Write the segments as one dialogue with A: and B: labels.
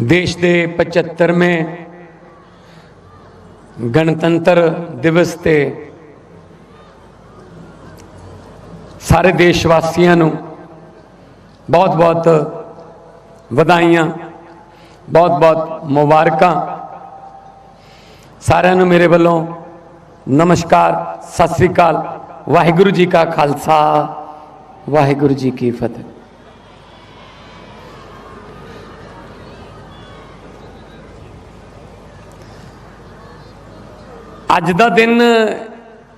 A: ਦੇਸ਼ ਦੇ 75ਵੇਂ ਗਣਤੰਤਰ ਦਿਵਸ ਤੇ ਸਾਰੇ ਦੇਸ਼ ਵਾਸੀਆਂ ਨੂੰ ਬਹੁਤ ਬਹੁਤ ਵਧਾਈਆਂ ਬਹੁਤ ਬਹੁਤ ਮੁਬਾਰਕਾਂ। ਸਾਰਿਆਂ ਨੂੰ ਮੇਰੇ ਵੱਲੋਂ ਨਮਸਕਾਰ, ਸਤਿ ਸ੍ਰੀ ਅਕਾਲ। ਵਾਹਿਗੁਰੂ ਜੀ ਕਾ ਖਾਲਸਾ, ਵਾਹਿਗੁਰੂ ਜੀ ਕੀ ਫਤਿਹ। ਅੱਜ ਦਾ ਦਿਨ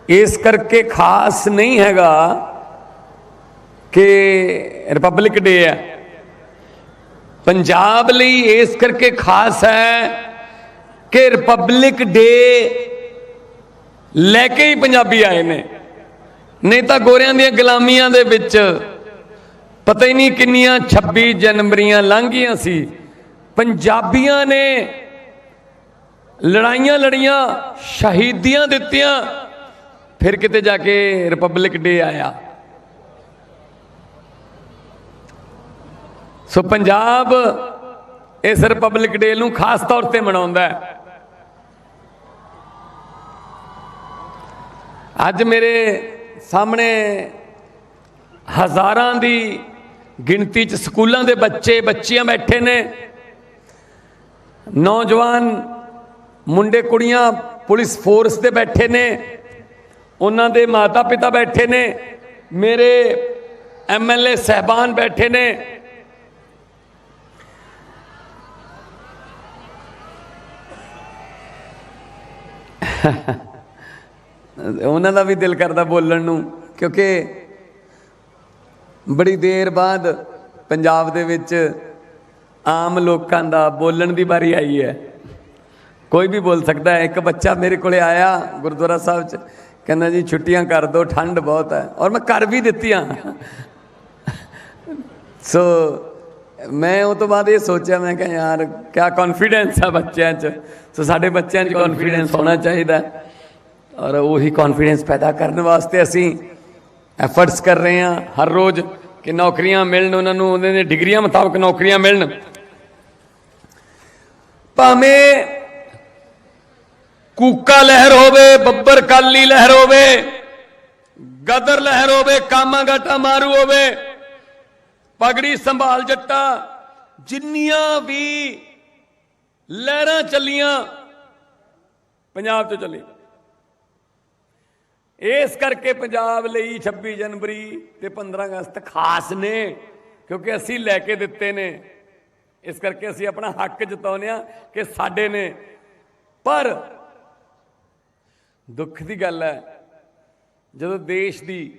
A: ਇਸ ਕਰਕੇ ਖਾਸ ਨਹੀਂ ਹੈਗਾ ਕਿ ਰਿਪਬਲਿਕ ਡੇ ਹੈ। ਪੰਜਾਬ ਲਈ ਇਸ ਕਰਕੇ ਖਾਸ ਹੈ ਕਿ ਰਿਪਬਲਿਕ ਡੇ ਲੈ ਕੇ ਹੀ ਪੰਜਾਬੀ ਆਏ ਨੇ। ਨਹੀਂ ਤਾਂ ਗੋਰਿਆਂ ਦੀਆਂ ਗੁਲਾਮੀਆਂ ਦੇ ਵਿੱਚ ਪਤਾ ਹੀ ਨਹੀਂ ਕਿੰਨੀਆਂ 26 ਜਨਵਰੀਆਂ ਲੰਘੀਆਂ ਸੀ। ਪੰਜਾਬੀਆਂ ਨੇ ਲੜਾਈਆਂ ਲੜੀਆਂ, ਸ਼ਹੀਦੀਆਂ ਦਿੱਤੀਆਂ, ਫਿਰ ਕਿਤੇ ਜਾ ਕੇ ਰਿਪਬਲਿਕ ਡੇ ਆਇਆ। ਸੋ ਪੰਜਾਬ ਇਸ ਰਿਪਬਲਿਕ ਡੇ ਨੂੰ ਖਾਸ ਤੌਰ ਤੇ ਮਨਾਉਂਦਾ ਹੈ। ਅੱਜ ਮੇਰੇ ਸਾਹਮਣੇ ਹਜ਼ਾਰਾਂ ਦੀ ਗਿਣਤੀ ਚ ਸਕੂਲਾਂ ਦੇ ਬੱਚੇ, ਬੱਚੀਆਂ ਬੈਠੇ ਨੇ। ਨੌਜਵਾਨ ਮੁੰਡੇ ਕੁੜੀਆਂ ਪੁਲਿਸ ਫੋਰਸ ਦੇ ਬੈਠੇ ਨੇ, ਉਹਨਾਂ ਦੇ ਮਾਤਾ ਪਿਤਾ ਬੈਠੇ ਨੇ, ਮੇਰੇ ਐਮਐਲਏ ਸਹਿਬਾਨ ਬੈਠੇ ਨੇ। ਉਹਨਾਂ ਦਾ ਵੀ ਦਿਲ ਕਰਦਾ ਬੋਲਣ ਨੂੰ, ਕਿਉਂਕਿ ਬੜੀ ਦੇਰ ਬਾਅਦ ਪੰਜਾਬ ਦੇ ਵਿੱਚ ਆਮ ਲੋਕਾਂ ਦਾ ਬੋਲਣ ਦੀ ਵਾਰੀ ਆਈ ਹੈ। ਕੋਈ ਵੀ ਬੋਲ ਸਕਦਾ ਹੈ। ਇੱਕ ਬੱਚਾ ਮੇਰੇ ਕੋਲੇ ਆਇਆ ਗੁਰਦੁਆਰਾ ਸਾਹਿਬ ਚ, ਕਹਿੰਦਾ ਜੀ, ਛੁੱਟੀਆਂ ਕਰ ਦਿਓ ਠੰਡ ਬਹੁਤ ਹੈ। ਔਰ ਮੈਂ ਕਰ ਵੀ ਦਿੱਤੀਆਂ। ਸੋ ਮੈਂ ਉਹ ਤੋਂ ਬਾਅਦ ਇਹ ਸੋਚਿਆ, ਮੈਂ ਕਿਹਾ, ਯਾਰ, ਕਿਆ ਕੌਨਫੀਡੈਂਸ ਆ ਬੱਚਿਆਂ 'ਚ? ਸੋ ਸਾਡੇ ਬੱਚਿਆਂ 'ਚ ਕੌਨਫੀਡੈਂਸ ਹੋਣਾ ਚਾਹੀਦਾ ਔਰ ਉਹੀ ਕੌਨਫੀਡੈਂਸ ਪੈਦਾ ਕਰਨ ਵਾਸਤੇ ਅਸੀਂ ਐਫਰਟਸ ਕਰ ਰਹੇ ਹਾਂ ਹਰ ਰੋਜ਼ ਕਿ ਨੌਕਰੀਆਂ ਮਿਲਣ ਉਹਨਾਂ ਨੂੰ ਉਹਨਾਂ ਦੇ ਡਿਗਰੀਆਂ ਮੁਤਾਬਕ ਨੌਕਰੀਆਂ ਮਿਲਣ। ਭਾਵੇਂ ਕੂਕਾ ਲਹਿਰ ਹੋਵੇ, ਬੱਬਰ ਕਾਲੀ ਲਹਿਰ ਹੋਵੇ, ਗਦਰ ਲਹਿਰ ਹੋਵੇ, ਕਾਮਾ ਗਾਟਾ ਮਾਰੂ ਹੋਵੇ, ਪਗੜੀ ਸੰਭਾਲ ਜੱਟਾ, ਜਿੰਨੀਆਂ ਵੀ ਲਹਿਰਾਂ ਚੱਲੀਆਂ, ਪੰਜਾਬ ਤੋਂ ਚੱਲੀ। ਇਸ ਕਰਕੇ ਪੰਜਾਬ ਲਈ 26 ਜਨਵਰੀ ਤੇ 15 ਅਗਸਤ ਖਾਸ ਨੇ, ਕਿਉਂਕਿ ਅਸੀਂ ਲੈ ਕੇ ਦਿੱਤੇ ਨੇ। ਇਸ ਕਰਕੇ ਅਸੀਂ ਆਪਣਾ ਹੱਕ ਜਤਾਉਂਦੇ ਆ ਕਿ ਸਾਡੇ ਨੇ, ਪਰ ਦੁੱਖ ਦੀ ਗੱਲ ਹੈ, ਜਦੋਂ ਦੇਸ਼ ਦੀ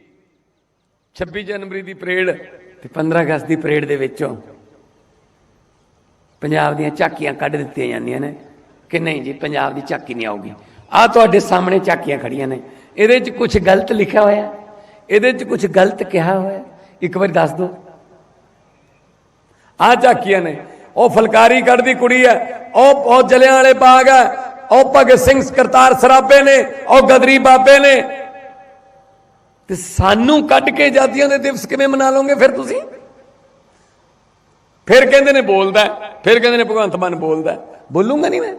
A: 26 ਜਨਵਰੀ ਦੀ ਪਰੇਡ ਤੇ 15 ਅਗਸਤ ਦੀ ਪਰੇਡ ਦੇ ਵਿੱਚੋਂ ਪੰਜਾਬ ਦੀਆਂ ਝਾਕੀਆਂ ਕੱਢ ਦਿੱਤੀਆਂ ਜਾਂਦੀਆਂ ਨੇ, ਕਿ ਨਹੀਂ ਜੀ, ਪੰਜਾਬ ਦੀ ਝਾਕੀ ਨਹੀਂ ਆਊਗੀ। ਆ ਤੁਹਾਡੇ ਸਾਹਮਣੇ ਝਾਕੀਆਂ ਖੜੀਆਂ ਨੇ। ਇਹਦੇ 'ਚ ਕੁਝ ਗਲਤ ਲਿਖਿਆ ਹੋਇਆ ਇਹਦੇ 'ਚ ਕੁਝ ਗਲਤ ਕਿਹਾ ਹੋਇਆ ਇੱਕ ਵਾਰੀ ਦੱਸ ਦਿਓ। ਆ ਝਾਕੀਆਂ ਨੇ। ਉਹ ਫਲਕਾਰੀ ਕੱਢਦੀ ਕੁੜੀ ਹੈ। ਉਹ ਉਹ ਜਲਿਆਂ ਵਾਲੇ ਬਾਗ ਹੈ। ਉਹ ਭਗਤ ਸਿੰਘ ਕਰਤਾਰ ਸਰਾਬੇ ਨੇ, ਉਹ ਗਦਰੀ ਬਾਬੇ ਨੇ। ਤੇ ਸਾਨੂੰ ਕੱਢ ਕੇ ਜਾਤੀਆਂ ਦੇ ਦਿਵਸ ਕਿਵੇਂ ਮਨਾ ਲਓਗੇ ਫਿਰ ਤੁਸੀਂ? ਫਿਰ ਕਹਿੰਦੇ ਨੇ ਬੋਲਦਾ ਫਿਰ ਕਹਿੰਦੇ ਨੇ ਭਗਵੰਤ ਮਾਨ ਬੋਲਦਾ ਬੋਲੂਗਾ ਬੋਲੂੰਗਾ ਨਹੀਂ ਮੈਂ?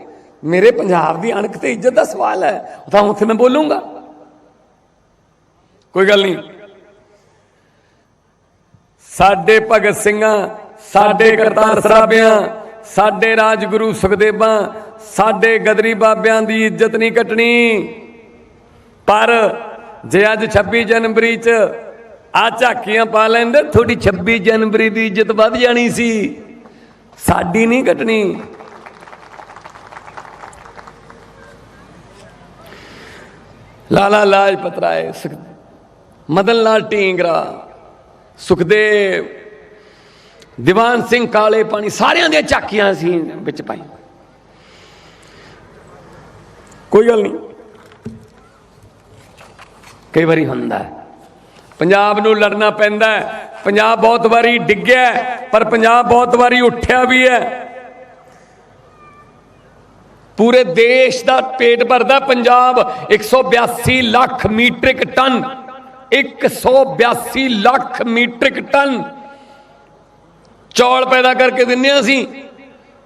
A: ਮੇਰੇ ਪੰਜਾਬ ਦੀ ਅਣਖ ਤੇ ਇੱਜ਼ਤ ਦਾ ਸਵਾਲ ਹੈ ਤਾਂ ਉੱਥੇ ਮੈਂ ਬੋਲੂੰਗਾ। ਕੋਈ ਗੱਲ ਨਹੀਂ। ਸਾਡੇ ਭਗਤ ਸਿੰਘਾਂ, ਸਾਡੇ ਕਰਤਾਰ ਸਰਾਬਿਆਂ ਸਾਡੇ ਰਾਜਗੁਰੂ ਸੁਖਦੇਵਾਂ, ਸਾਡੇ ਗਦਰੀ ਬਾਬਿਆਂ ਦੀ ਇੱਜ਼ਤ ਨਹੀਂ ਕੱਟਣੀ। ਪਰ ਜੇ ਅੱਜ 26 ਜਨਵਰੀ 'ਚ ਆ ਝਾਕੀਆਂ ਪਾ ਲੈਂਦੇ, ਤੁਹਾਡੀ 26 ਜਨਵਰੀ ਦੀ ਇੱਜ਼ਤ ਵੱਧ ਜਾਣੀ ਸੀ। ਸਾਡੀ ਨਹੀਂ ਕੱਟਣੀ। ਲਾਲਾ ਲਾਜਪਤ ਰਾਏ ਸੁਖ- ਮਦਨ ਲਾਲ ਢੀਂਗਰਾ, ਸੁਖਦੇਵ ਦੀਵਾਨ ਸਿੰਘ ਕਾਲੇ ਪਾਣੀ ਸਾਰਿਆਂ ਦੀਆਂ ਝਾਕੀਆਂ ਸੀ ਵਿੱਚ ਪਾਈ ਕੋਈ ਗੱਲ ਨਹੀਂ। ਕਈ ਵਾਰੀ ਹੁੰਦਾ ਹੈ। ਪੰਜਾਬ ਨੂੰ ਲੜਨਾ ਪੈਂਦਾ ਹੈ। ਪੰਜਾਬ ਬਹੁਤ ਵਾਰੀ ਡਿੱਗਿਆ ਪਰ ਪੰਜਾਬ ਬਹੁਤ ਵਾਰੀ ਉੱਠਿਆ ਵੀ ਹੈ। ਪੂਰੇ ਦੇਸ਼ ਦਾ ਪੇਟ ਭਰਦਾ Punjab. 182 lakh metric ton. 182 lakh metric ton. ਚੌਲ ਪੈਦਾ ਕਰਕੇ ਦਿੰਨੇ ਆ ਅਸੀਂ।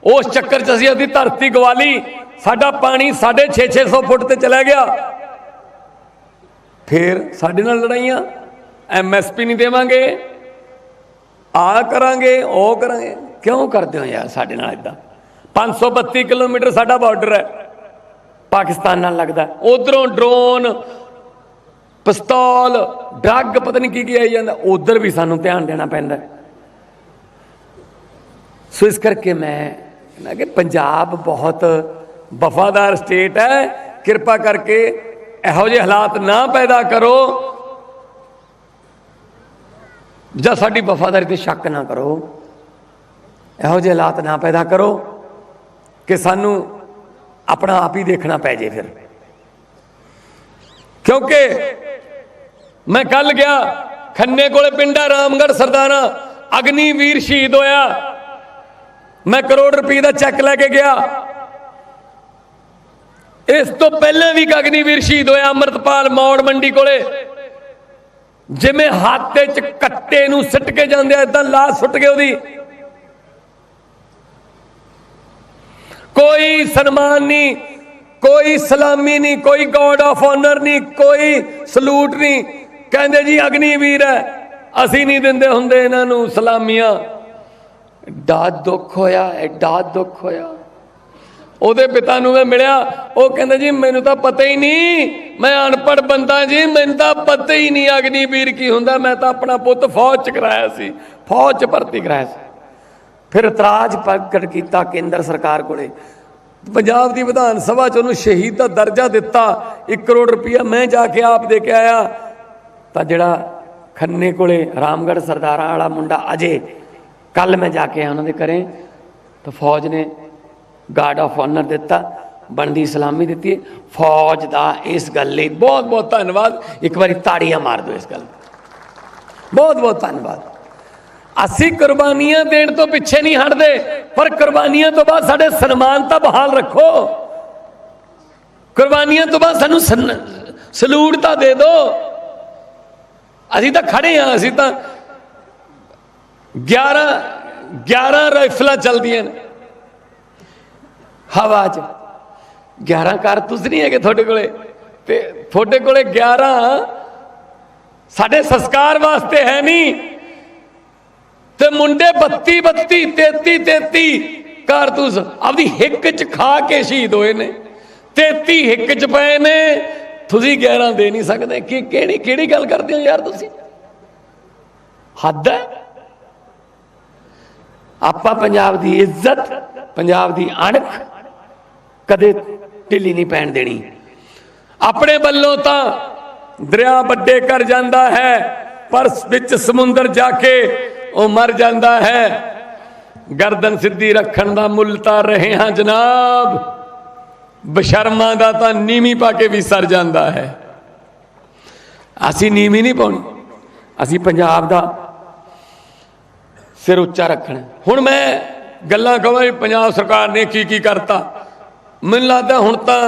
A: ਉਸ ਚੱਕਰ 'ਚ ਅਸੀਂ ਉਹਦੀ ਧਰਤੀ ਗਵਾਲੀ, ਸਾਡਾ ਪਾਣੀ 6-600 ਫੁੱਟ ਤੇ ਚਲਾ ਗਿਆ। ਫਿਰ ਸਾਡੇ ਨਾਲ ਲੜਾਈਆਂ ਐਮਐਸਪੀ ਨਹੀਂ ਦੇਵਾਂਗੇ। ਆ ਕਰਾਂਗੇ, ਉਹ ਕਰਾਂਗੇ। ਕਿਉਂ ਕਰਦੇ ਹੋ ਯਾਰ ਸਾਡੇ ਨਾਲ ਇਦਾਂ 532 ਕਿਲੋਮੀਟਰ ਸਾਡਾ ਬਾਰਡਰ ਹੈ। ਪਾਕਿਸਤਾਨ ਨਾਲ ਲੱਗਦਾ। ਉਧਰੋਂ ਡਰੋਨ, ਪਿਸਤੌਲ, ਡਰੱਗ ਪਤਾ ਨਹੀਂ ਕੀ ਕੀ ਆਈ ਜਾਂਦਾ। ਉਧਰ ਵੀ ਸਾਨੂੰ ਧਿਆਨ ਦੇਣਾ ਪੈਂਦਾ ਸੋ ਇਸ ਕਰਕੇ ਮੈਂ ਕਹਿੰਦਾ ਕਿ ਪੰਜਾਬ ਬਹੁਤ ਵਫਾਦਾਰ ਸਟੇਟ ਹੈ। ਕਿਰਪਾ ਕਰਕੇ ਇਹੋ ਜਿਹੇ ਹਾਲਾਤ ਨਾ ਪੈਦਾ ਕਰੋ ਜਾਂ ਸਾਡੀ ਵਫਾਦਾਰੀ ਤੇ ਸ਼ੱਕ ਨਾ ਕਰੋ। ਇਹੋ ਜਿਹੇ ਹਾਲਾਤ ਨਾ ਪੈਦਾ ਕਰੋ ਕਿ ਸਾਨੂੰ ਆਪਣਾ ਆਪ ਹੀ ਦੇਖਣਾ ਪੈ ਜੇ ਫਿਰ। ਕਿਉਂਕਿ ਮੈਂ ਕੱਲ ਗਿਆ, ਖੰਨੇ ਕੋਲੇ ਪਿੰਡਾ ਰਾਮਗੜ੍ਹ ਸਰਦਾਨਾ ਅਗਨੀਵੀਰ ਸ਼ਹੀਦ ਹੋਇਆ। ਮੈਂ ਕਰੋੜ ਰੁਪਏ ਦਾ ਚੈੱਕ ਲੈ ਕੇ ਗਿਆ। ਇਸ ਤੋਂ ਪਹਿਲਾਂ ਵੀ ਇੱਕ ਅਗਨੀਵੀਰ ਸ਼ਹੀਦ ਹੋਇਆ ਅਮਰਤਪਾਲ ਮੌੜ ਮੰਡੀ ਕੋਲੇ। ਜਿਵੇਂ ਹਾਤੇ 'ਚ ਕੱਟੇ ਨੂੰ ਸਿੱਟ ਕੇ ਜਾਂਦੇ ਆ ਇਦਾਂ ਲਾਸ਼ ਸੁੱਟ ਗਈ ਉਹਦੀ। ਕੋਈ ਸਨਮਾਨ ਨਹੀਂ, ਕੋਈ ਸਲਾਮੀ ਨਹੀਂ, ਕੋਈ ਗੋਡ ਆਫ ਆਨਰ ਨਹੀਂ, ਕੋਈ ਸਲੂਟ ਨਹੀਂ। ਕਹਿੰਦੇ ਜੀ ਅਗਨੀਵੀਰ ਹੈ, ਅਸੀਂ ਨਹੀਂ ਦਿੰਦੇ ਹੁੰਦੇ ਇਹਨਾਂ ਨੂੰ ਸਲਾਮੀਆਂ। ਐਡਾ ਦੁੱਖ ਹੋਇਆ ਐਡਾ ਦੁੱਖ ਹੋਇਆ। ਉਹਦੇ ਪਿਤਾ ਨੂੰ ਮੈਂ ਮਿਲਿਆ, ਉਹ ਕਹਿੰਦਾ ਜੀ, ਮੈਨੂੰ ਤਾਂ ਪਤਾ ਹੀ ਨਹੀਂ, ਮੈਂ ਅਨਪੜ੍ਹ ਬੰਦਾ ਜੀ, ਮੈਨੂੰ ਤਾਂ ਪਤਾ ਹੀ ਨਹੀਂ ਅਗਨੀਵੀਰ ਕੀ ਹੁੰਦਾ, ਮੈਂ ਤਾਂ ਆਪਣਾ ਪੁੱਤ ਫੌਜ ਚ ਕਰਾਇਆ ਸੀ, ਫੌਜ ਚ ਭਰਤੀ ਕਰਾਇਆ ਸੀ। ਫਿਰ ਇਤਰਾਜ਼ ਪ੍ਰਗਟ ਕੀਤਾ ਕੇਂਦਰ ਸਰਕਾਰ ਕੋਲੇ। ਪੰਜਾਬ ਦੀ ਵਿਧਾਨ ਸਭਾ ਚ ਉਹਨੂੰ ਸ਼ਹੀਦ ਦਾ ਦਰਜਾ ਦਿੱਤਾ 1 ਕਰੋੜ ਰੁਪਇਆ ਮੈਂ ਜਾ ਕੇ ਆਪ ਦੇ ਕੇ ਆਇਆ। ਤਾਂ ਜਿਹੜਾ ਖੰਨੇ ਕੋਲੇ ਰਾਮਗੜ ਸਰਦਾਰਾਂ ਵਾਲਾ ਮੁੰਡਾ ਅਜੇ ਕੱਲ ਮੈਂ ਜਾ ਕੇ ਉਹਨਾਂ ਦੇ ਘਰੇ, ਤਾਂ ਫੌਜ ਨੇ ਗਾਰਡ ਆਫ ਆਨਰ ਦਿੱਤਾ, ਬਣਦੀ ਸਲਾਮੀ ਦਿੱਤੀ। ਫੌਜ ਦਾ ਇਸ ਗੱਲ ਲਈ ਬਹੁਤ ਬਹੁਤ ਧੰਨਵਾਦ। ਇੱਕ ਵਾਰੀ ਤਾੜੀਆਂ ਮਾਰ ਦਿਓ ਇਸ ਗੱਲ ਬਹੁਤ ਬਹੁਤ ਧੰਨਵਾਦ। ਅਸੀਂ ਕੁਰਬਾਨੀਆਂ ਦੇਣ ਤੋਂ ਪਿੱਛੇ ਨਹੀਂ ਹਟਦੇ, ਪਰ ਕੁਰਬਾਨੀਆਂ ਤੋਂ ਬਾਅਦ ਸਾਡੇ ਸਨਮਾਨ ਤਾਂ ਬਹਾਲ ਰੱਖੋ। ਕੁਰਬਾਨੀਆਂ ਤੋਂ ਬਾਅਦ ਸਾਨੂੰ ਸਨ- ਸਲੂਟ ਤਾਂ ਦੇ ਦਿਓ। ਅਸੀਂ ਤਾਂ ਖੜੇ ਹਾਂ, ਅਸੀਂ ਤਾਂ 11 11 ਰਾਈਫਲਾਂ ਚੱਲਦੀਆਂ ਨੇ। ਹਵਾ 'ਚ। 11 ਕਾਰਤੂਸ ਨਹੀਂ ਹੈਗੇ ਤੁਹਾਡੇ ਕੋਲੇ? ਤੇ ਤੁਹਾਡੇ ਕੋਲੇ 11 ਸਾਡੇ ਸੰਸਕਾਰ ਵਾਸਤੇ ਹੈ ਨਹੀਂ। ਤੇ ਮੁੰਡੇ 32 32 33 33 ਕਾਰਤੂਸ ਆਪਦੀ ਹਿੱਕ 'ਚ ਖਾ ਕੇ ਸ਼ਹੀਦ ਹੋਏ ਨੇ। 33 ਹਿੱਕ 'ਚ ਪਏ ਨੇ। ਤੁਸੀਂ 11 ਦੇ ਨਹੀਂ ਸਕਦੇ। ਕਿ ਕਿਹੜੀ ਕਿਹੜੀ ਗੱਲ ਕਰਦੇ ਹੋ ਯਾਰ ਤੁਸੀਂ? ਹੱਦ ਹੈ। ਆਪਾਂ ਪੰਜਾਬ ਦੀ ਇੱਜ਼ਤ, ਪੰਜਾਬ ਦੀ ਅਣਖ ਕਦੇ ਢਿੱਲੀ ਨਹੀਂ ਪੈਣ ਦੇਣੀ। ਆਪਣੇ ਵੱਲੋਂ ਤਾਂ ਦਰਿਆ ਵੱਡੇ ਕਰ ਜਾਂਦਾ ਹੈ, ਪਰ ਵਿੱਚ ਸਮੁੰਦਰ ਜਾ ਕੇ ਉਹ ਮਰ ਜਾਂਦਾ ਹੈ। ਗਰਦਨ ਸਿੱਧੀ ਰੱਖਣ ਦਾ ਮੁੱਲ ਤਾਂ ਰਹੇ ਹਾਂ ਜਨਾਬ। ਬਸ਼ਰਮਾਂ ਦਾ ਤਾਂ ਨੀਵੀਂ ਪਾ ਕੇ ਵੀ ਸਰ ਜਾਂਦਾ ਹੈ। ਅਸੀਂ ਨੀਵੀਂ ਨਹੀਂ ਪਾਉਣੀ। ਅਸੀਂ ਪੰਜਾਬ ਦਾ ਸਿਰ ਉੱਚਾ ਰੱਖਣਾ। ਹੁਣ ਮੈਂ ਗੱਲਾਂ ਕਹਾਂ ਵੀ ਪੰਜਾਬ ਸਰਕਾਰ ਨੇ ਕੀ ਕੀ ਕਰਤਾ। ਮੈਨੂੰ ਲੱਗਦਾ ਹੁਣ ਤਾਂ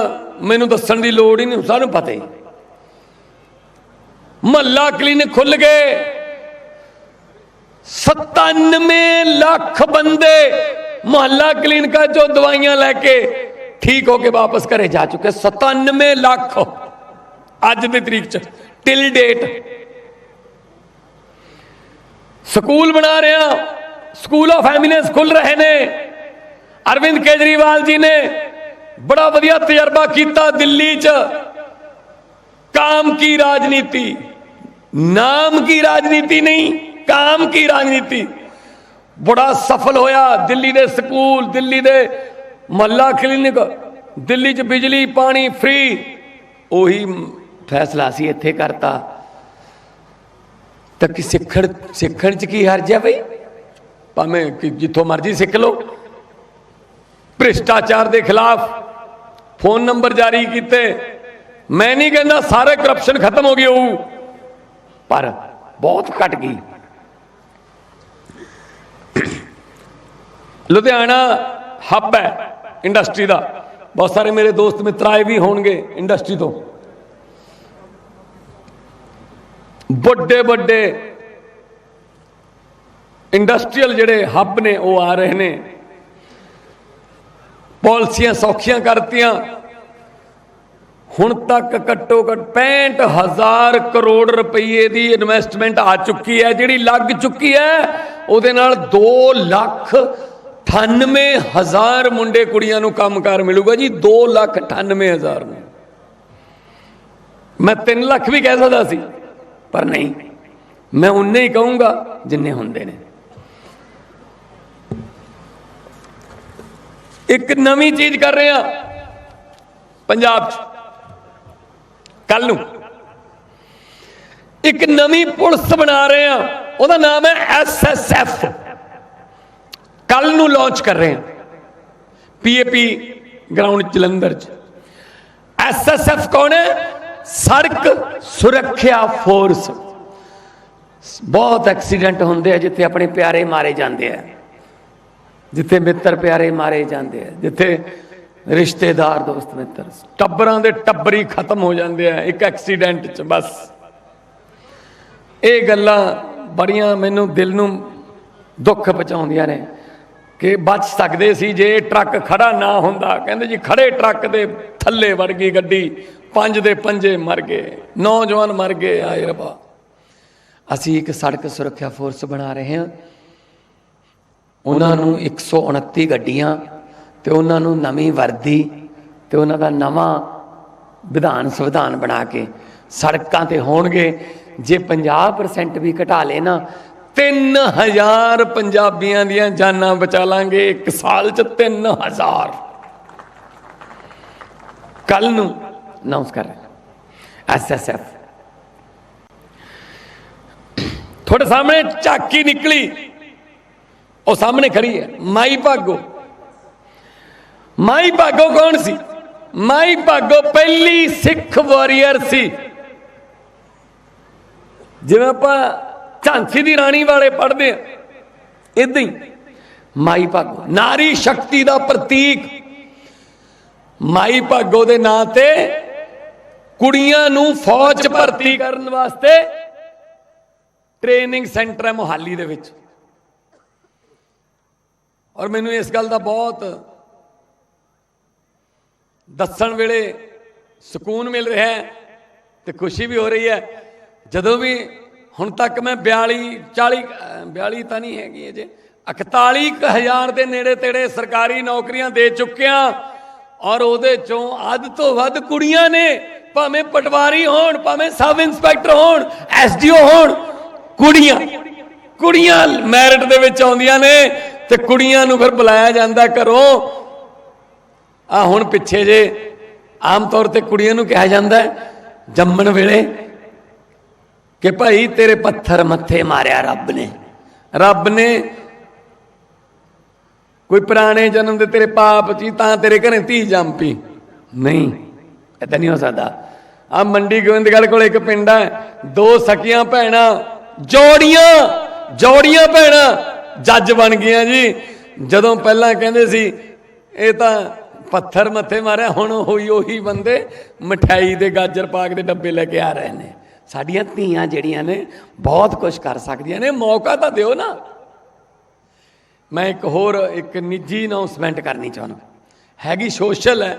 A: ਮੈਨੂੰ ਦੱਸਣ ਦੀ ਲੋੜ ਹੀ ਨਹੀਂ ਸਾਨੂੰ ਪਤਾ ਹੀ ਮਹੱਲਾ ਕਲੀਨਿਕ ਖੁੱਲ ਗਏ। 97 ਲੱਖ ਬੰਦੇ ਮੁਹੱਲਾ ਕਲੀਨਿਕਾਂ ਚੋਂ ਦਵਾਈਆਂ ਲੈ ਕੇ ਠੀਕ ਹੋ ਕੇ ਵਾਪਸ ਘਰੇ ਜਾ ਚੁੱਕੇ। 97 ਲੱਖ। ਅੱਜ ਦੀ ਤਰੀਕ ਚ ਟਿਲ ਡੇਟ ਸਕੂਲ ਬਣਾ ਰਿਹਾ ਸਕੂਲ ਆਫ ਐਮੀਨੈਂਸ ਖੁੱਲ ਰਹੇ ਨੇ। ਅਰਵਿੰਦ ਕੇਜਰੀਵਾਲ ਜੀ ਨੇ ਬੜਾ ਵਧੀਆ ਤਜਰਬਾ ਕੀਤਾ ਦਿੱਲੀ 'ਚ। ਕਾਮ ਕੀ ਰਾਜਨੀਤੀ। ਨਾਮ ਕੀ ਰਾਜਨੀਤੀ ਨਹੀਂ, ਕਾਮ ਕੀ ਰਾਜਨੀਤੀ। ਬੜਾ ਸਫਲ ਹੋਇਆ ਦਿੱਲੀ ਦੇ ਸਕੂਲ, ਦਿੱਲੀ ਦੇ ਮੱਲਾ ਕਲੀਨਿਕ। ਦਿੱਲੀ 'ਚ ਬਿਜਲੀ, ਪਾਣੀ ਫ੍ਰੀ ਉਹੀ ਫੈਸਲਾ ਸੀ ਇੱਥੇ ਕਰਤਾ। ਤਾਂ ਕਿ ਸਿੱਖਣ ਸਿੱਖਣ 'ਚ ਕੀ ਹਰਜ ਹੈ ਬਈ? ਭਾਵੇਂ ਕਿ ਜਿੱਥੋਂ ਮਰਜ਼ੀ ਸਿੱਖ ਲਓ। ਭ੍ਰਿਸ਼ਟਾਚਾਰ ਦੇ ਖਿਲਾਫ ਫੋਨ ਨੰਬਰ ਜਾਰੀ ਕੀਤੇ। ਮੈਂ ਨਹੀਂ ਕਹਿੰਦਾ ਸਾਰੇ ਕਰਪਸ਼ਨ ਖਤਮ ਹੋ ਗਈ ਹੋਊ, ਪਰ ਬਹੁਤ ਘਟ ਗਈ। ਲੁਧਿਆਣਾ ਹੱਬ ਹੈ ਇੰਡਸਟਰੀ ਦਾ। ਬਹੁਤ ਸਾਰੇ ਮੇਰੇ ਦੋਸਤ ਮਿੱਤਰ ਆਏ ਵੀ ਹੋਣਗੇ ਇੰਡਸਟਰੀ ਤੋਂ। ਵੱਡੇ ਵੱਡੇ ਇੰਡਸਟਰੀਅਲ ਜਿਹੜੇ ਹੱਬ ਨੇ, ਉਹ ਆ ਰਹੇ ਨੇ। ਪਾਲਿਸੀਆਂ ਸੌਖੀਆਂ ਕਰਤੀਆਂ। ਹੁਣ ਤੱਕ ਘੱਟੋ ਘੱਟ 65000 ਕਰੋੜ ਰੁਪਏ ਦੀ ਇਨਵੈਸਟਮੈਂਟ ਆ ਚੁੱਕੀ ਹੈ। ਜਿਹੜੀ ਲੱਗ ਚੁੱਕੀ ਹੈ, ਉਹਦੇ ਨਾਲ 2 ਲੱਖ 98000 ਮੁੰਡੇ ਕੁੜੀਆਂ ਨੂੰ ਕੰਮਕਾਰ ਮਿਲੂਗਾ ਜੀ। 2 ਲੱਖ 98000 ਨੂੰ। ਮੈਂ 3 ਲੱਖ ਵੀ ਕਹਿ ਸਕਦਾ ਸੀ। ਪਰ ਨਹੀਂ, ਮੈਂ ਉਨੇ ਹੀ ਕਹੂੰਗਾ ਜਿੰਨੇ ਹੁੰਦੇ ਨੇ। ਇੱਕ ਨਵੀਂ ਚੀਜ਼ ਕਰ ਰਹੇ ਆ ਪੰਜਾਬ 'ਚ। ਕੱਲ ਨੂੰ। ਇੱਕ ਨਵੀਂ ਪੁਲਿਸ ਬਣਾ ਰਹੇ ਆ ਉਹਦਾ ਨਾਮ ਹੈ ਐਸਐਸਐਫ ਕੱਲ ਨੂੰ ਲਾਂਚ ਕਰ ਰਹੇ ਆ ਪੀਏਪੀ ਗਰਾਊਂਡ ਜਲੰਧਰ 'ਚ। ਐਸਐਸਐਫ ਕੌਣ ਹੈ? ਸੜਕ ਸੁਰੱਖਿਆ ਫੋਰਸ। ਬਹੁਤ ਐਕਸੀਡੈਂਟ ਹੁੰਦੇ ਆ ਜਿੱਥੇ ਆਪਣੇ ਪਿਆਰੇ ਮਾਰੇ ਜਾਂਦੇ ਆ। ਜਿੱਥੇ ਮਿੱਤਰ ਪਿਆਰੇ ਮਾਰੇ ਜਾਂਦੇ ਆ। ਜਿੱਥੇ ਰਿਸ਼ਤੇਦਾਰ, ਦੋਸਤ, ਮਿੱਤਰ। ਟੱਬਰਾਂ ਦੇ ਟੱਬਰੀ ਖਤਮ ਹੋ ਜਾਂਦੇ ਆ ਇੱਕ ਐਕਸੀਡੈਂਟ 'ਚ ਬਸ। ਇਹ ਗੱਲਾਂ ਬੜੀਆਂ ਮੈਨੂੰ ਦਿਲ ਨੂੰ ਦੁੱਖ ਪਹੁੰਚਾਉਂਦੀਆਂ ਨੇ ਕਿ ਬਚ ਸਕਦੇ ਸੀ ਜੇ ਟਰੱਕ ਖੜਾ ਨਾ ਹੁੰਦਾ। ਕਹਿੰਦੇ ਜੀ ਖੜੇ ਟਰੱਕ ਦੇ ਥੱਲੇ ਵੜ ਗਈ ਗੱਡੀ। ਪੰਜ ਦੇ ਪੰਜੇ ਮਰ ਗਏ, ਨੌਜਵਾਨ ਮਰ ਗਏ ਆਏ ਰੱਬਾ। ਅਸੀਂ ਇੱਕ ਸੜਕ ਸੁਰੱਖਿਆ ਫੋਰਸ ਬਣਾ ਰਹੇ ਹਾਂ। ਉਹਨਾਂ ਨੂੰ 129 ਗੱਡੀਆਂ ਤੇ ਉਹਨਾਂ ਨੂੰ ਨਵੀਂ ਵਰਦੀ ਤੇ ਉਹਨਾਂ ਦਾ ਨਵਾਂ ਵਿਧਾਨ ਸੰਵਿਧਾਨ ਬਣਾ ਕੇ ਸੜਕਾਂ ਤੇ ਹੋਣਗੇ। ਜੇ 50% ਵੀ ਘਟਾ ਲੇ ਨਾ 3000 ਪੰਜਾਬੀਆਂ ਦੀਆਂ ਜਾਨਾਂ ਬਚਾ ਲਾਂਗੇ, ਇੱਕ ਸਾਲ ਚ 3000 ਕੱਲ ਨੂੰ ਅਨਾਉਂਸ ਕਰ ਰਹੇ ਐਸਐਸਐਫ ਤੁਹਾਡੇ ਸਾਹਮਣੇ ਝਾਕੀ ਨਿਕਲੀ। ਉਹ ਸਾਹਮਣੇ ਖੜੀ ਹੈ। ਮਾਈ ਭਾਗੋ। ਮਾਈ ਭਾਗੋ ਕੌਣ ਸੀ? ਮਾਈ ਭਾਗੋ ਪਹਿਲੀ ਸਿੱਖ ਵਾਰੀਅਰ ਸੀ। ਜਿਵੇਂ ਆਪਾਂ ਝਾਂਸੀ ਦੀ ਰਾਣੀ ਵਾਲੇ ਪੜ੍ਹਦੇ ਆ ਇਦਾਂ ਹੀ। ਮਾਈ ਭਾਗੋ। ਨਾਰੀ ਸ਼ਕਤੀ ਦਾ ਪ੍ਰਤੀਕ। ਮਾਈ ਭਾਗੋ ਦੇ ਨਾਂ ਤੇ ਕੁੜੀਆਂ ਨੂੰ ਫੌਜ 'ਚ ਭਰਤੀ ਕਰਨ ਵਾਸਤੇ ਟ੍ਰੇਨਿੰਗ ਸੈਂਟਰ ਹੈ ਮੁਹਾਲੀ ਦੇ ਵਿੱਚ। ਔਰ ਮੈਨੂੰ ਇਸ ਗੱਲ ਦਾ ਬਹੁਤ ਦੱਸਣ ਵੇਲੇ ਸਕੂਨ ਮਿਲ ਰਿਹਾ ਹੈ ਤੇ ਖੁਸ਼ੀ ਵੀ ਹੋ ਰਹੀ ਹੈ। ਜਦੋਂ ਵੀ ਹੁਣ ਤੱਕ ਮੈਂ 42 40 ਅਹ 42 ਤਾਂ ਨਹੀਂ ਹੈਗੀ ਅਜੇ 41000 ਦੇ ਨੇੜੇ ਤੇੜੇ ਸਰਕਾਰੀ ਨੌਕਰੀਆਂ ਦੇ ਚੁੱਕਿਆ ਔਰ ਉਹਦੇ ਚੋਂ ਅੱਧ ਤੋਂ ਵੱਧ ਕੁੜੀਆਂ ਨੇ ਭਾਵੇਂ ਪਟਵਾਰੀ ਹੋਣ, ਭਾਵੇਂ ਸਬ ਇੰਸਪੈਕਟਰ ਹੋਣ, ਐਸਡੀਓ ਹੋਣ, ਕੁੜੀਆਂ ਕੁੜੀਆਂ ਮੈਰਿਟ ਦੇ ਵਿੱਚ ਆਉਂਦੀਆਂ ਨੇ ਤੇ ਕੁੜੀਆਂ ਨੂੰ ਫਿਰ ਬੁਲਾਇਆ ਜਾਂਦਾ ਘਰੋਂ। ਆ ਹੁਣ ਪਿੱਛੇ ਜੇ ਆਮ ਤੌਰ ਤੇ ਕੁੜੀਆਂ ਨੂੰ ਕਿਹਾ ਜਾਂਦਾ ਜੰਮਣ ਵੇਲੇ ਕਿ ਭਾਈ ਤੇਰੇ ਪੱਥਰ ਮੱਥੇ ਮਾਰਿਆ ਰੱਬ ਨੇ। ਰੱਬ ਨੇ ਕੋਈ ਪੁਰਾਣੇ ਜਨਮ ਦੇ ਤੇਰੇ ਪਾਪ ਸੀ ਤਾਂ ਤੇਰੇ ਘਰੇ ਧੀ ਜੰਮ ਪਈ। ਨਹੀਂ ਇਦਾਂ ਨਹੀਂ ਹੋ ਸਕਦਾ। ਆ ਮੰਡੀ ਗੋਬਿੰਦਗੜ੍ਹ ਕੋਲ ਇੱਕ ਪਿੰਡ ਹੈ ਦੋ ਸਕੀਆਂ ਭੈਣਾਂ, ਜੋੜੀਆਂ ਜੋੜੀਆਂ ਭੈਣਾਂ, ਜੱਜ ਬਣ ਗਈਆਂ ਜੀ। ਜਦੋਂ ਪਹਿਲਾਂ ਕਹਿੰਦੇ ਸੀ, ਇਹ ਤਾਂ ਪੱਥਰ ਮੱਥੇ ਮਾਰਿਆ, ਹੁਣ ਉਹੀ ਉਹੀ ਬੰਦੇ ਮਠਿਆਈ ਦੇ ਗਾਜਰ ਪਾਕ ਦੇ ਡੱਬੇ ਲੈ ਕੇ ਆ ਰਹੇ ਨੇ। ਸਾਡੀਆਂ ਧੀਆਂ ਜਿਹੜੀਆਂ ਨੇ, ਬਹੁਤ ਕੁਝ ਕਰ ਸਕਦੀਆਂ ਨੇ। ਮੌਕਾ ਤਾਂ ਦਿਓ ਨਾ। ਮੈਂ ਇੱਕ ਹੋਰ, ਇੱਕ ਨਿੱਜੀ ਅਨਾਉਂਸਮੈਂਟ ਕਰਨੀ ਚਾਹੁੰਦਾ। ਹੈਗੀ ਸੋਸ਼ਲ ਹੈ।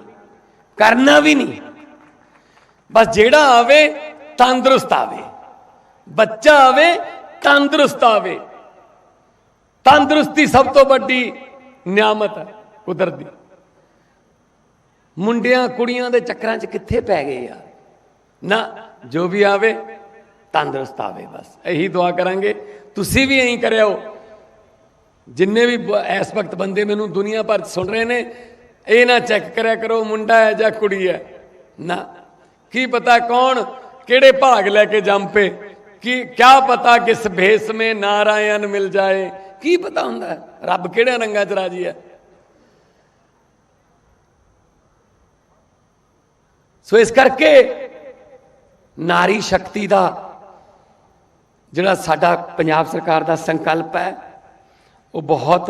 A: ਕਰਨਾ ਵੀ ਨਹੀਂ। ਬਸ ਜਿਹੜਾ ਆਵੇ, ਤੰਦਰੁਸਤ ਆਵੇ। ਬੱਚਾ ਆਵੇ, ਤੰਦਰੁਸਤ ਆਵੇ। ਤੰਦਰੁਸਤੀ ਸਭ ਤੋਂ ਵੱਡੀ ਨਿਆਮਤ ਹੈ, ਕੁਦਰਤ। ਮੁੰਡਿਆਂ, ਕੁੜੀਆਂ ਦੇ ਚੱਕਰਾਂ 'ਚ ਕਿੱਥੇ ਪੈ ਗਏ ਆ? ਨਾ, ਜੋ ਵੀ ਆਵੇ, ਤੰਦਰੁਸਤ ਆਵੇ ਬਸ। ਇਹੀ ਦੁਆ ਕਰਾਂਗੇ। ਤੁਸੀਂ ਵੀ ਐਂ ਕਰਿਓ। ਜਿੰਨੇ ਵੀ ਇਸ ਵਕਤ ਬੰਦੇ ਮੈਨੂੰ ਦੁਨੀਆ ਭਰ 'ਚ ਸੁਣ ਰਹੇ ਨੇ ਇਹ ਨਾ ਚੈੱਕ ਕਰਿਆ ਕਰੋ, ਮੁੰਡਾ ਹੈ ਜਾਂ ਕੁੜੀ ਹੈ। ਨਾ। ਕੀ ਪਤਾ ਕੌਣ ਕਿਹੜੇ ਭਾਗ ਲੈ ਕੇ ਜੰਪੇ ਕੀ, ਕਿਆ ਪਤਾ ਕਿਸ ਭੇਸ ਮੇ ਨਾਰਾਇਣ ਮਿਲ ਜਾਏ? ਕੀ ਪਤਾ ਹੁੰਦਾ ਰੱਬ ਕਿਹੜੇ ਰੰਗਾਂ 'ਚ ਰਾਜੀ ਹੈ? ਸੋ ਇਸ ਕਰਕੇ ਨਾਰੀ ਸ਼ਕਤੀ ਦਾ ਜਿਹੜਾ ਸਾਡਾ ਪੰਜਾਬ ਸਰਕਾਰ ਦਾ ਸੰਕਲਪ ਹੈ, ਉਹ ਬਹੁਤ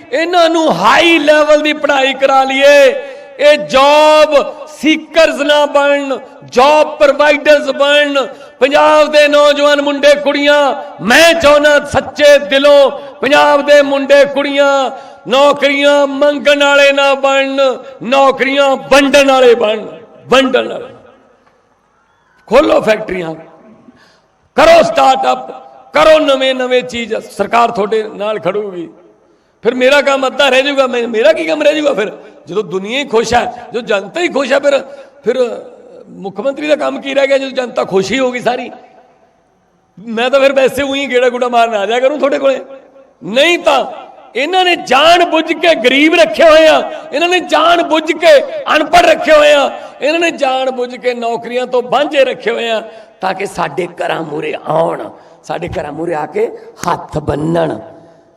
A: ਇਹਨਾਂ ਨੂੰ ਹਾਈ ਲੈਵਲ ਦੀ ਪੜ੍ਹਾਈ ਕਰਾ ਲਈਏ। ਇਹ ਜੌਬ ਸੀਕਰਸ ਨਾ ਬਣਨ ਜੌਬ ਪ੍ਰੋਵਾਈਡਰਸ ਬਣਨ। ਪੰਜਾਬ ਦੇ ਨੌਜਵਾਨ ਮੁੰਡੇ ਕੁੜੀਆਂ, ਮੈਂ ਚਾਹੁੰਦਾ ਸੱਚੇ ਦਿਲੋਂ ਪੰਜਾਬ ਦੇ ਮੁੰਡੇ ਕੁੜੀਆਂ ਨੌਕਰੀਆਂ ਮੰਗਣ ਵਾਲੇ ਨਾ ਬਣਨ, ਨੌਕਰੀਆਂ ਵੰਡਣ ਵਾਲੇ ਬਣਨ, ਵੰਡਣ ਵਾਲੇ। ਖੋਲੋ ਫੈਕਟਰੀਆਂ, ਕਰੋ ਸਟਾਰਟਅਪ ਕਰੋ ਨਵੇਂ ਨਵੇਂ ਚੀਜ਼। ਸਰਕਾਰ ਤੁਹਾਡੇ ਨਾਲ ਖੜੂਗੀ। ਫਿਰ ਮੇਰਾ ਕੰਮ ਅੱਧਾ ਰਹਿ ਜਾਊਗਾ, ਮੈਂ ਮੇਰਾ ਕੀ ਕੰਮ ਰਹਿ ਜਾਊਗਾ ਫਿਰ? ਜਦੋਂ ਦੁਨੀਆ ਹੀ ਖੁਸ਼ ਹੈ ਜੋ ਜਨਤਾ ਹੀ ਖੁਸ਼ ਹੈ ਫਿਰ ਫਿਰ ਮੁੱਖ ਮੰਤਰੀ ਦਾ ਕੰਮ ਕੀ ਰਹਿ ਗਿਆ ਜਦੋਂ ਜਨਤਾ ਖੁਸ਼ ਹੀ ਹੋ ਗਈ ਸਾਰੀ? ਮੈਂ ਤਾਂ ਫਿਰ ਵੈਸੇ ਉਹੀ ਗੇੜਾ ਗੁੜਾ ਮਾਰਨ ਆ ਜਾ ਕਰੂੰ ਤੁਹਾਡੇ ਕੋਲੇ। ਨਹੀਂ ਤਾਂ ਇਹਨਾਂ ਨੇ ਜਾਣ ਬੁੱਝ ਕੇ ਗਰੀਬ ਰੱਖੇ ਹੋਏ ਆ, ਇਹਨਾਂ ਨੇ ਜਾਣ ਬੁੱਝ ਕੇ ਅਨਪੜ੍ਹ ਰੱਖੇ ਹੋਏ ਆ, ਇਹਨਾਂ ਨੇ ਜਾਣ ਬੁੱਝ ਕੇ ਨੌਕਰੀਆਂ ਤੋਂ ਵਾਂਝੇ ਰੱਖੇ ਹੋਏ ਆ, ਤਾਂ ਕਿ ਸਾਡੇ ਘਰਾਂ ਮੂਰੇ ਆਉਣ, ਸਾਡੇ ਘਰਾਂ ਮੂਰੇ ਆ ਕੇ ਹੱਥ ਬੰਨਣ।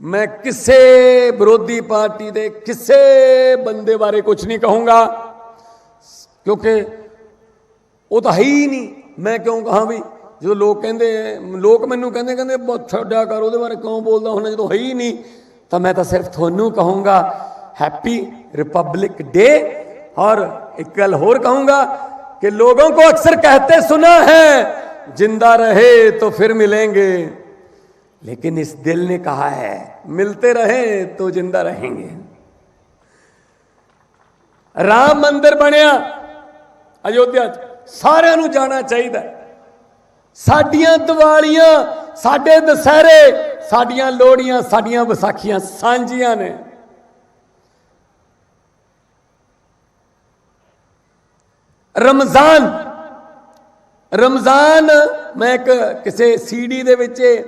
A: ਮੈਂ ਕਿਸੇ ਵਿਰੋਧੀ ਪਾਰਟੀ ਦੇ ਕਿਸੇ ਬੰਦੇ ਬਾਰੇ ਕੁਝ ਨਹੀਂ ਕਹੂੰਗਾ ਕਿਉਂਕਿ ਉਹ ਤਾਂ ਹੈ ਹੀ ਨਹੀਂ ਮੈਂ ਕਿਉਂ ਕਹਾਂ ਵੀ ਜਦੋਂ ਲੋਕ ਕਹਿੰਦੇ ਲੋਕ ਮੈਨੂੰ ਕਹਿੰਦੇ ਕਹਿੰਦੇ ਬਹੁਤ ਛੱਡਿਆ ਕਰ ਉਹਦੇ ਬਾਰੇ ਕਿਉਂ ਬੋਲਦਾ ਹੁਣ ਜਦੋਂ ਹੈ ਹੀ ਨਹੀਂ ਤਾਂ ਮੈਂ ਤਾਂ ਸਿਰਫ ਤੁਹਾਨੂੰ ਕਹੂੰਗਾ हैप्पी रिपब्लिक डे और एक गल और कहूंगा कि लोगों को अक्सर कहते सुना है जिंदा रहे तो फिर मिलेंगे लेकिन इस दिल ने कहा है मिलते रहे तो जिंदा रहेंगे ਰਾਮ ਮੰਦਿਰ ਬਣਿਆ ਅਯੋਧਿਆ 'ਚ ਸਾਰਿਆਂ ਨੂੰ ਜਾਣਾ ਚਾਹੀਦਾ ਹੈ। ਸਾਡੀਆਂ ਦੀਵਾਲੀਆਂ ਸਾਡੇ ਦਸਹਿਰੇ ਸਾਡੀਆਂ ਲੋਹੜੀਆਂ ਸਾਡੀਆਂ ਵਿਸਾਖੀਆਂ ਸਾਂਝੀਆਂ ਨੇ ਰਮਜ਼ਾਨ ਰਮਜ਼ਾਨ ਮੈਂ ਇੱਕ ਕਿਸੇ ਸੀਡੀ ਦੇ ਵਿੱਚ ਇਹ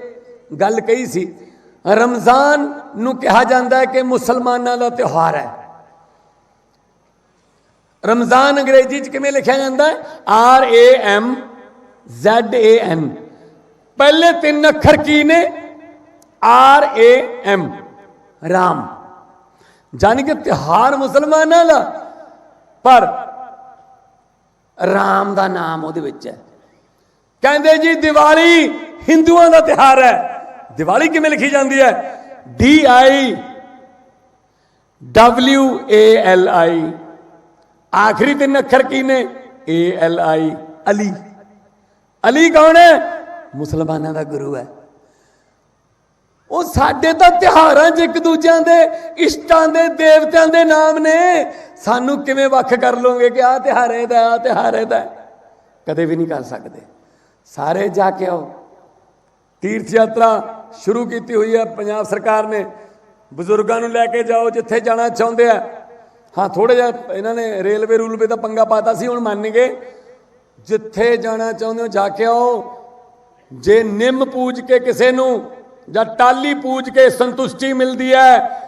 A: ਗੱਲ ਕਹੀ ਸੀ, ਰਮਜ਼ਾਨ ਨੂੰ ਕਿਹਾ ਜਾਂਦਾ ਹੈ ਕਿ ਮੁਸਲਮਾਨਾਂ ਦਾ ਤਿਉਹਾਰ ਹੈ। ਰਮਜ਼ਾਨ ਅੰਗਰੇਜ਼ੀ ਚ ਕਿਵੇਂ ਲਿਖਿਆ ਜਾਂਦਾ ਹੈ? R A M Z A N ਪਹਿਲੇ ਤਿੰਨ ਅੱਖਰ ਕੀ ਨੇ? R A M. ਰਾਮ। ਜਾਨੀ ਕਿ ਤਿਹਾਰ ਮੁਸਲਮਾਨਾਂ ਦਾ, ਪਰ ਰਾਮ ਦਾ ਨਾਮ ਉਹਦੇ ਵਿੱਚ ਹੈ। ਕਹਿੰਦੇ ਜੀ, ਦੀਵਾਲੀ ਹਿੰਦੂਆਂ ਦਾ ਤਿਹਾਰ ਹੈ। ਦੀਵਾਲੀ ਕਿਵੇਂ ਲਿਖੀ ਜਾਂਦੀ ਹੈ? D I W A L I ਆਖਰੀ ਤਿੰਨ ਅੱਖਰ ਕੀ ਨੇ? A L I Ali. Ali ਕੌਣ ਹੈ? ਮੁਸਲਮਾਨਾਂ ਦਾ ਗੁਰੂ ਹੈ। ਉਹ ਸਾਡੇ ਤਾਂ ਤਿਹਾਰਾਂ 'ਚ ਇੱਕ ਦੂਜਿਆਂ ਦੇ ਇਸ਼ਟਾਂ ਦੇ ਦੇਵਤਿਆਂ ਦੇ ਨਾਮ ਨੇ। ਸਾਨੂੰ ਕਿਵੇਂ ਵੱਖ ਕਰ ਲੋਗੇ ਕਿ ਆਹ ਤਿਹਾਰ ਇਹਦਾ ਆਹ ਤਿਹਾਰ ਇਹਦਾ ਕਦੇ ਵੀ ਨਹੀਂ ਕਰ ਸਕਦੇ। ਸਾਰੇ ਜਾ ਕੇ ਆਓ। ਤੀਰਥ ਯਾਤਰਾ ਸ਼ੁਰੂ ਕੀਤੀ ਹੋਈ ਹੈ, ਪੰਜਾਬ ਸਰਕਾਰ ਨੇ। ਬਜ਼ੁਰਗਾਂ ਨੂੰ ਲੈ ਕੇ ਜਾਓ, ਜਿੱਥੇ ਜਾਣਾ ਚਾਹੁੰਦੇ ਆ। ਹਾਂ ਥੋੜਾ ਜਿਹਾ ਇਹਨਾਂ ਨੇ ਰੇਲਵੇ ਰੂਲਵੇ ਦਾ ਪੰਗਾ ਪਾਤਾ ਸੀ, ਹੁਣ ਮੰਨ ਗਏ। ਜਿੱਥੇ ਜਾਣਾ ਚਾਹੁੰਦੇ ਹੋ, ਜਾ ਕੇ ਆਓ। ਜੇ ਨਿੰਮ ਪੂਜ ਕੇ ਕਿਸੇ ਨੂੰ ਜਾਂ ਟਾਲੀ ਪੂਜ ਕੇ ਸੰਤੁਸ਼ਟੀ ਮਿਲਦੀ ਹੈ,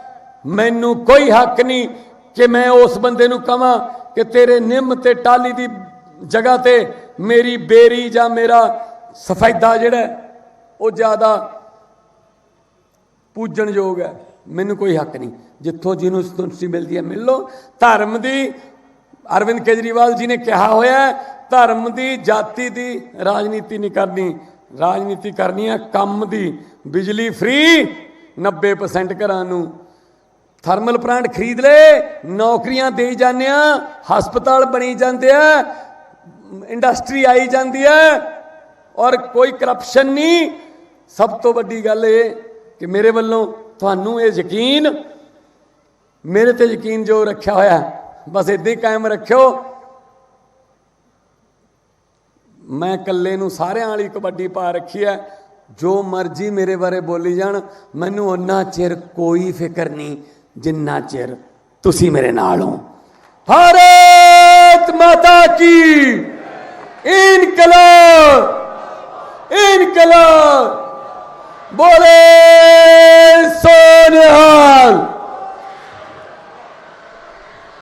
A: ਮੈਨੂੰ ਕੋਈ ਹੱਕ ਨਹੀਂ ਕਿ ਮੈਂ ਉਸ ਬੰਦੇ ਨੂੰ ਕਹਾਂ ਕਿ ਤੇਰੇ ਨਿੰਮ ਤੇ ਟਾਲੀ ਦੀ ਜਗ੍ਹਾ ਤੇ ਮੇਰੀ ਬੇਰੀ ਜਾਂ ਮੇਰਾ ਸਫੈਦਾ ਜਿਹੜਾ ਉਹ ਜ਼ਿਆਦਾ ਪੂਜਣਯੋਗ ਹੈ। ਮੈਨੂੰ ਕੋਈ ਹੱਕ ਨਹੀਂ। ਜਿੱਥੋਂ ਜਿਹਨੂੰ ਸੰਤੁਸ਼ਟੀ ਮਿਲਦੀ ਹੈ, ਮਿਲ ਲਓ। ਧਰਮ ਦੀ, ਅਰਵਿੰਦ ਕੇਜਰੀਵਾਲ ਜੀ ਨੇ ਕਿਹਾ ਹੋਇਆ ਧਰਮ ਦੀ ਜਾਤੀ ਦੀ ਰਾਜਨੀਤੀ ਨਹੀਂ ਕਰਨੀ। ਰਾਜਨੀਤੀ ਕਰਨੀ ਹੈ ਕੰਮ ਦੀ। ਬਿਜਲੀ ਫ੍ਰੀ 90% ਘਰਾਂ ਨੂੰ। ਥਰਮਲ ਪਲਾਂਟ ਖਰੀਦ ਲੈ ਨੌਕਰੀਆਂ ਦੇਈ ਜਾਂਦੇ ਆ ਹਸਪਤਾਲ ਬਣੀ ਜਾਂਦੇ ਆ, ਇੰਡਸਟਰੀ ਆਈ ਜਾਂਦੀ ਹੈ, ਔਰ ਕੋਈ ਕਰਪਸ਼ਨ ਨਹੀਂ। ਸਭ ਤੋਂ ਵੱਡੀ ਗੱਲ ਇਹ ਕਿ ਮੇਰੇ ਵੱਲੋਂ ਤੁਹਾਨੂੰ ਇਹ ਯਕੀਨ, ਮੇਰੇ ਤੇ ਯਕੀਨ ਜੋ ਰੱਖਿਆ ਹੋਇਆ, ਬਸ ਇਦਾਂ ਹੀ ਕਾਇਮ ਰੱਖਿਓ। ਮੈਂ ਇਕੱਲੇ ਨੂੰ ਸਾਰਿਆਂ ਵਾਲੀ ਕਬੱਡੀ ਪਾ ਰੱਖੀ ਹੈ। ਜੋ ਮਰਜ਼ੀ ਮੇਰੇ ਬਾਰੇ ਬੋਲੀ ਜਾਣ, ਮੈਨੂੰ ਉਹਨਾਂ ਚਿਰ ਕੋਈ ਫਿਕਰ ਨਹੀਂ, ਜਿੰਨਾ ਚਿਰ ਤੁਸੀਂ ਮੇਰੇ ਨਾਲ ਹੋ। ਭਾਰਤ ਮਾਤਾ ਕੀ! ਇਨਕਲਾਬ! ਇਨਕਲਾਬ! বলে সোনিহাল।